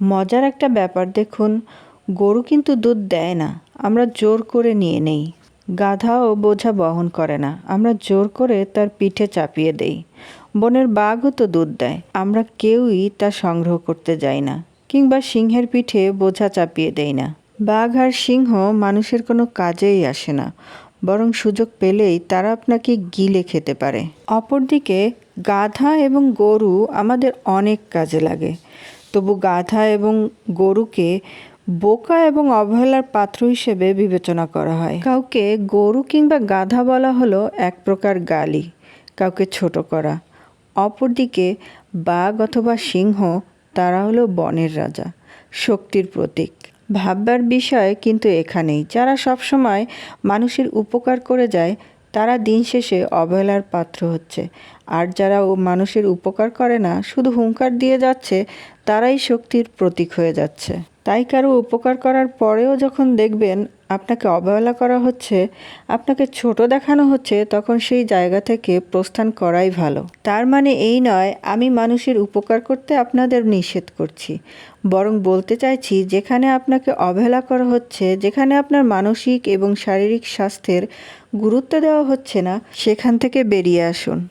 মজার একটা ব্যাপার দেখুন, গরু কিন্তু দুধ দেয় না, আমরা জোর করে নিয়ে নেই। গাধাও বোঝা বহন করে না, আমরা জোর করে তার পিঠে চাপিয়ে দেই। বনের বাঘও তো দুধ দেয়, আমরা কেউই তা সংগ্রহ করতে যাই না, কিংবা সিংহের পিঠে বোঝা চাপিয়ে দেই না। বাঘ আর সিংহ মানুষের কোনো কাজেই আসে না, বরং সুযোগ পেলেই তারা আপনাকে গিলে খেতে পারে। অপরদিকে গাধা এবং গরু আমাদের অনেক কাজে লাগে তবু গাধা এবং গরুকে বোকা এবং অবহেলার পাত্র হিসেবে বিবেচনা করা হয়। কাউকে গরু কিংবা গাধা বলা হলো এক প্রকার গালি, কাউকে ছোট করা। অপরদিকে বাঘ অথবা সিংহ, তারা হলো বনের রাজা, শক্তির প্রতীক। ভাববার বিষয় কিন্তু এখানেই। যারা সবসময় মানুষের উপকার করে যায় তারা দিন শেষে অবহেলার পাত্র হচ্ছে। আর যারা ও মানুষের উপকার করে না, শুধু হুঙ্কার দিয়ে যাচ্ছে, তারাই শক্তির প্রতীক হয়ে যাচ্ছে। তাই কারও উপকার করার পরেও যখন দেখবেন আপনাকে অবহেলা করা হচ্ছে, আপনাকে ছোট দেখানো হচ্ছে, তখন সেই জায়গা থেকে প্রস্থান করাই ভালো। তার মানে এই নয়, আমি মানুষের উপকার করতে আপনাদের নিষেধ করছি। বরং বলতে চাইছি, যেখানে আপনাকে অবহেলা করা হচ্ছে, যেখানে আপনার মানসিক এবং শারীরিক স্বাস্থ্যের গুরুত্ব দেওয়া হচ্ছে না, সেখান থেকে বেরিয়ে আসুন।